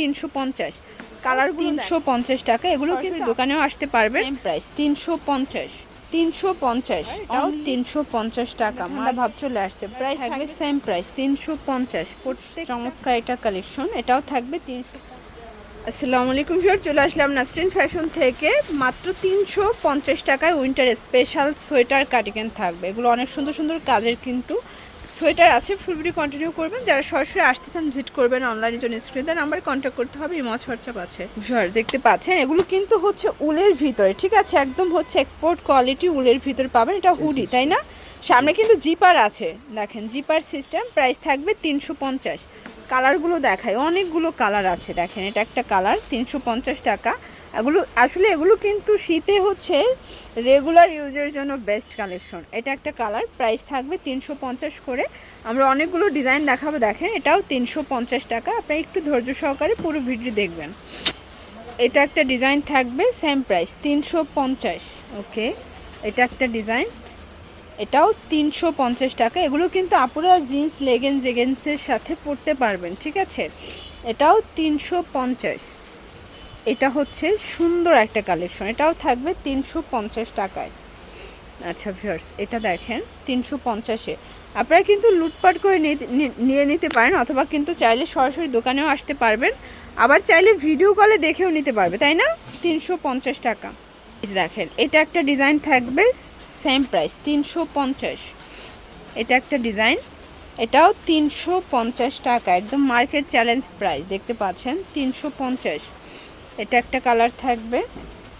তিনশো পঞ্চাশ। কালারগুলো তিনশো পঞ্চাশ টাকা। এগুলো কিন্তু দোকানেও আসতে পারবে। প্রাইস। তিনশো পঞ্চাশ। তিনশো পঞ্চাশ। এটাও তিনশো পঞ্চাশ টাকা। মালা ভাব চলে আসছে। প্রাইস থাকবে সেম প্রাইস তিনশো পঞ্চাশ। প্রত্যেক চমৎকার এটা কালেকশন এটাও থাকবে তিনশো আসসালামু আলাইকুম স্যার চলে আসলাম নাসরিন ফ্যাশন থেকে। মাত্র তিনশো পঞ্চাশ টাকায় উইন্টার স্পেশাল সোয়েটার কাটিকেন থাকবে। এগুলো অনেক সুন্দর সুন্দর কাজের কিন্তু সোয়েটার আছে ফুলবুড়ি কন্টিনিউ করবেন। যারা সরাসরি আসতে চান ভিজিট করবেন অনলাইনের জন্য স্ক্রিনে নাম্বার কন্ট্যাক্ট করতে হবে ইমজ হোয়াটসঅ্যাপ আছে। স্যার দেখতে পাচ্ছেন এগুলো কিন্তু হচ্ছে উলের ভিতরে ঠিক আছে? একদম হচ্ছে এক্সপোর্ট কোয়ালিটি উলের ভিতরে পাবেন এটা হুডি তাই না? সামনে কিন্তু জিপার আছে দেখেন জিপার সিস্টেম প্রাইস থাকবে তিনশো পঞ্চাশ। কালারগুলো দেখায় অনেকগুলো কালার আছে দেখেন এটা একটা কালার তিনশো পঞ্চাশ টাকা। এগুলো, আসলে এগুলো কিন্তু শীতে হচ্ছে রেগুলার ইউজের জন্য বেস্ট কালেকশন এটা একটা কালার প্রাইস থাকবে তিনশো পঞ্চাশ করে। আমরা অনেকগুলো ডিজাইন দেখাবো, দেখেন, এটাও তিনশো পঞ্চাশ টাকা। আপনারা একটু ধৈর্য সহকারে পুরো ভিডিও দেখবেন। এটা একটা ডিজাইন থাকবে সেম প্রাইস তিনশো পঞ্চাশ ওকে এটা একটা ডিজাইন এটাও তিনশো পঞ্চাশ টাকা। এগুলো কিন্তু আপুরা জিন্স লেগেন্স জেগেন্সের সাথে পরতে পারবেন, ঠিক আছে? এটাও তিনশো পঞ্চাশ। এটা হচ্ছে সুন্দর একটা কালেকশন এটাও থাকবে তিনশো পঞ্চাশ টাকায়। আচ্ছা ভিউয়ার্স এটা দেখেন তিনশো পঞ্চাশে। আপনারা কিন্তু লুটপাট করে নিয়ে নিতে পারেন, অথবা কিন্তু চাইলে সরাসরি দোকানেও আসতে পারবেন। আবার চাইলে ভিডিও কলে দেখেও নিতে পারবে, তাই না? তিনশো পঞ্চাশ টাকা। দেখেন, এটা একটা ডিজাইন থাকবে সেম প্রাইস তিনশো পঞ্চাশ। এটা একটা ডিজাইন এটাও তিনশো পঞ্চাশ টাকা, একদম মার্কেট চ্যালেঞ্জ প্রাইস দেখতে পাচ্ছেন, তিনশো পঞ্চাশ। এটা একটা কালার থাকবে।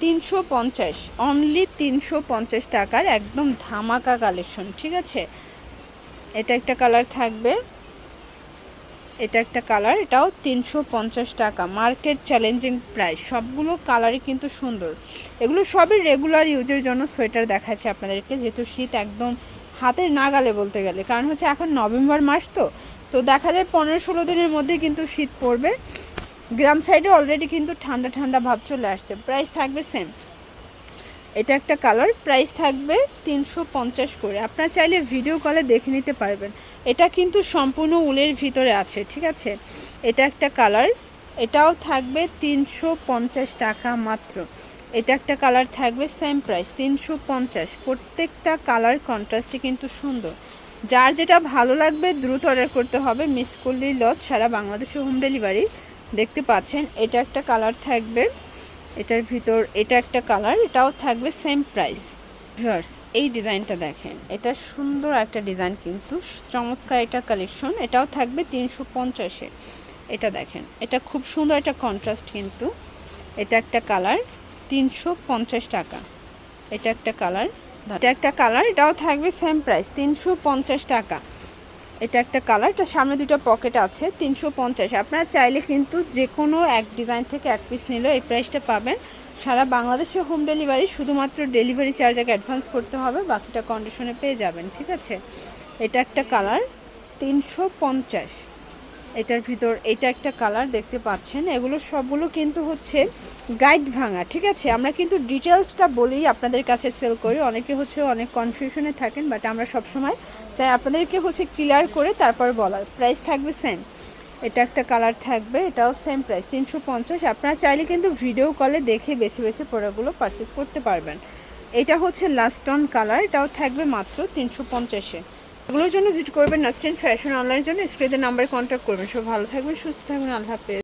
তিনশো পঞ্চাশ অনলি তিনশো পঞ্চাশ টাকার একদম ধামাকা কালেকশন ঠিক আছে? এটা একটা কালার থাকবে। এটা একটা কালার, এটাও তিনশো পঞ্চাশ টাকা। মার্কেট চ্যালেঞ্জিং প্রাইস সবগুলো কালারই কিন্তু সুন্দর। এগুলো সবই রেগুলার ইউজের জন্য সোয়েটার দেখাচ্ছে আপনাদেরকে, যেহেতু শীত একদম হাতের নাগালে বলতে গেলে। কারণ হচ্ছে এখন নভেম্বর মাস তো তো দেখা যায় পনেরো ষোলো দিনের মধ্যে কিন্তু শীত পড়বে। গ্রাম সাইডে অলরেডি কিন্তু ঠান্ডা ঠান্ডা ভাব চলে আসছে। প্রাইস থাকবে সেম এটা একটা কালার প্রাইস থাকবে তিনশো পঞ্চাশ করে। আপনারা চাইলে ভিডিও কলে দেখে নিতে পারবেন। এটা কিন্তু সম্পূর্ণ উলের ভিতরে আছে, ঠিক আছে? এটা একটা কালার এটাও থাকবে তিনশো পঞ্চাশ টাকা মাত্র। এটা একটা কালার থাকবে সেম প্রাইস তিনশো পঞ্চাশ। প্রত্যেকটা কালার কন্ট্রাস্টে কিন্তু সুন্দর। যার যেটা ভালো লাগবে, দ্রুত অর্ডার করতে হবে। মিস করলি লজ সারা বাংলাদেশে হোম ডেলিভারি দেখতে পাচ্ছেন, এটা একটা কালার থাকবে। এটার ভিতর, এটা একটা কালার, এটাও থাকবে সেম প্রাইস ভিউয়ার্স এই ডিজাইনটা দেখেন, এটা সুন্দর একটা ডিজাইন কিন্তু, চমৎকার এটা কালেকশন এটাও থাকবে তিনশো পঞ্চাশে। এটা দেখেন, এটা খুব সুন্দর একটা কন্ট্রাস্ট কিন্তু, এটা একটা কালার, তিনশো পঞ্চাশ টাকা। এটা একটা কালার, এটা একটা কালার, এটাও থাকবে সেম প্রাইস তিনশো পঞ্চাশ টাকা। এটা একটা কালার, এটা সামনে দুটো পকেট আছে, তিনশো পঞ্চাশ। আপনারা চাইলে কিন্তু যে কোনো এক ডিজাইন থেকে এক পিস নিলেও এই প্রাইসটা পাবেন। সারা বাংলাদেশে হোম ডেলিভারি শুধুমাত্র ডেলিভারি চার্জ আগে অ্যাডভান্স করতে হবে, বাকিটা কন্ডিশনে পেয়ে যাবেন, ঠিক আছে? এটা একটা কালার, তিনশো পঞ্চাশ। এটার ভিতর, এটা একটা কালার দেখতে পাচ্ছেন। এগুলো সবগুলো কিন্তু হচ্ছে গাইড ভাঙা, ঠিক আছে? আমরা কিন্তু ডিটেলসটা বলেই আপনাদের কাছে সেল করি। অনেকে হচ্ছে অনেক কনফিউশনে থাকেন বাট আমরা সবসময় চাই আপনাদেরকে হচ্ছে ক্লিয়ার করে তারপর বলার। প্রাইস থাকবে সেম এটা একটা কালার থাকবে, এটাও সেম প্রাইস তিনশো পঞ্চাশ। আপনারা চাইলে কিন্তু ভিডিও কলে দেখে বেছে বেছে প্রোডাক্টগুলো পারচেস করতে পারবেন। এটা হচ্ছে লাস্ট অন কালার এটাও থাকবে মাত্র তিনশো পঞ্চাশে। এগুলোর জন্য ভিজিট করবেন নাসরিন ফ্যাশন অনলাইনের জন্য স্ক্রিনের নাম্বারে কন্ট্যাক্ট করবেন। সব ভালো থাকবেন, সুস্থ থাকবেন, আল্লাহ হাফেজ।